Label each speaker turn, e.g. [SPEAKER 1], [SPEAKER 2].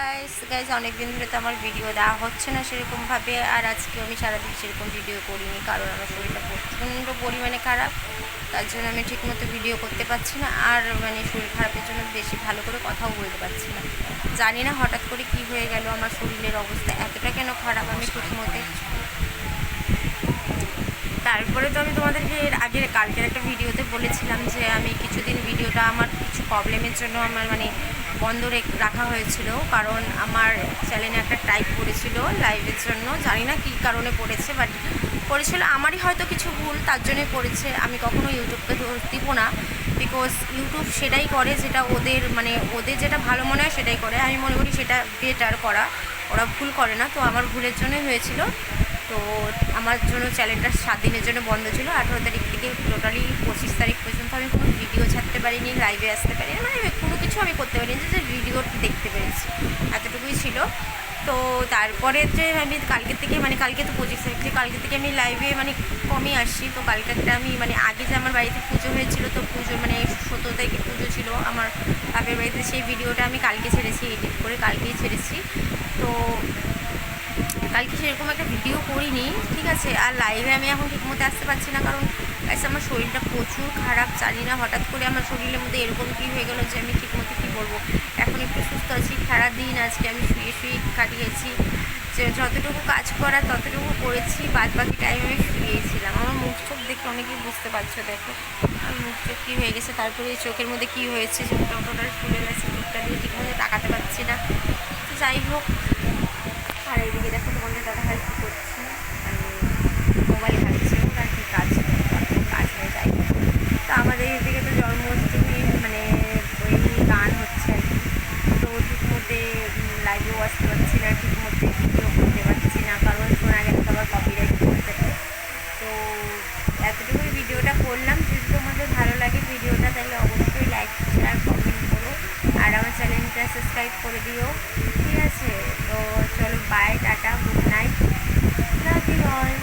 [SPEAKER 1] Guys guys অনেক দিন ধরে তো আমার ভিডিও দেওয়া হচ্ছে না সেরকমভাবে, আর আজকে আমি সারাদিন সেরকম ভিডিও করিনি, কারণ আমার শরীরটা প্রচণ্ড পরিমাণে খারাপ, তার জন্য আমি ঠিকমতো ভিডিও করতে পারছি না, আর মানে শরীর খারাপের জন্য বেশি ভালো করে কথাও বলতে পারছি না। জানি না হঠাৎ করে কি হয়ে গেল, আমার শরীরের অবস্থা এতটা কেন খারাপ আমি ঠিকমতো তারপরে তো আমি তোমাদেরকে আগের, কালকের একটা ভিডিওতে বলেছিলাম যে আমি কিছুদিন ভিডিওটা আমার প্রবলেমের জন্য আমার মানে বন্ধ রেখ- হয়েছিল। কারণ আমার চ্যানেলে একটা টাইপ পড়েছিল লাইভের জন্য। জানি না কী কারণে পড়েছে বাট পড়েছিল। আমারই হয়তো কিছু ভুল, তার জন্যই পড়েছে। আমি কখনো ইউটিউবকে দিব না। বিকজ ইউটিউব সেটাই করে যেটা ওদের মানে ওদের যেটা ভালো মনে হয় সেটাই করে। আমি মনে করি সেটা বেটার করা। ওরা ভুল করে না। তো আমার ভুলের জন্যই হয়েছিল। তো আমার জন্য চ্যানেলটা সাত দিনের জন্য বন্ধ ছিল। আঠেরো তারিখ থেকে টোটালি পঁচিশ তারিখ পর্যন্ত আমি কোনো ভিডিও ছাড়তে পারিনি লাইভে আসতে পারিনি। মানে কোনো কিছু আমি করতে পারিনি যে ভিডিও দেখতে পেরেছি। এতটুকুই ছিল। তো তারপরে যে আমি কালকে থেকে মানে কালকে তো পঁচিশ তারিখ কালকে থেকে আমি লাইভে মানে কমই আসছি। তো কালকেরটা আমি মানে আগে যে আমার বাড়িতে পুজো হয়েছিল, তো পুজো মানে সতেরো তারিখে পুজো ছিল আমার বাপের বাড়িতে, সেই ভিডিওটা আমি কালকে ছেড়েছি এডিট করে কালকেই ছেড়েছি। তো কালকে সেরকম একটা ভিডিও করিনি, ঠিক আছে? আর লাইভে আমি এখন ঠিকমতো আসতে পারছি না, কারণ গাইস আমার শরীরটা প্রচুর খারাপ, জানি না, হঠাৎ করে আমার শরীরের মধ্যে এরকম কী হয়ে গেলো যে আমি ঠিকমতো কী বলব। এখন একটু সুস্থ আছি, সারাদিন আজকে আমি শুয়ে শুয়ে কাটিয়েছি। যে যতটুকু কাজ করার ততটুকু করেছি, বাদ বাকি টাইম আমি শুয়েছিলাম। আমার মুখ চোখ দেখে অনেকেই বুঝতে পারছ, দেখো। আমার মুখ চোখ কী হয়ে গেছে, তারপরে চোখের মধ্যে কী হয়েছে, চোখটা টোটাল ফুলে গেছে মুখটা দিয়ে ঠিকমতো তাকাতে পারছি না। তো যাই হোক, আর এইদিকে দেখো তোমাদের দাদা ভাই কী করছে। মোবাইল ঘাটছে ওরা কি কাজ করে, কোনো কাজ হয়ে যায় তো আমাদের এদিকে তো জন্মাষ্টমী মানে ওই গান হচ্ছে আর কি তো ঠিক মতে লাইভেও আসতে পারছি না ঠিক মতে ভিডিও করতে পারছি না কারণ শোনা গেলে তো আবার কপিরাইট করতে তো এতটুকুই ভিডিওটা করলাম যদি তোমাদের ভালো লাগে ভিডিওটা তাহলে অবশ্যই লাইক শেয়ার কমেন্ট করো আর আমার চ্যানেলটা সাবস্ক্রাইব করে দিও। ঠিক আছে তো চলো bye tata good night love you all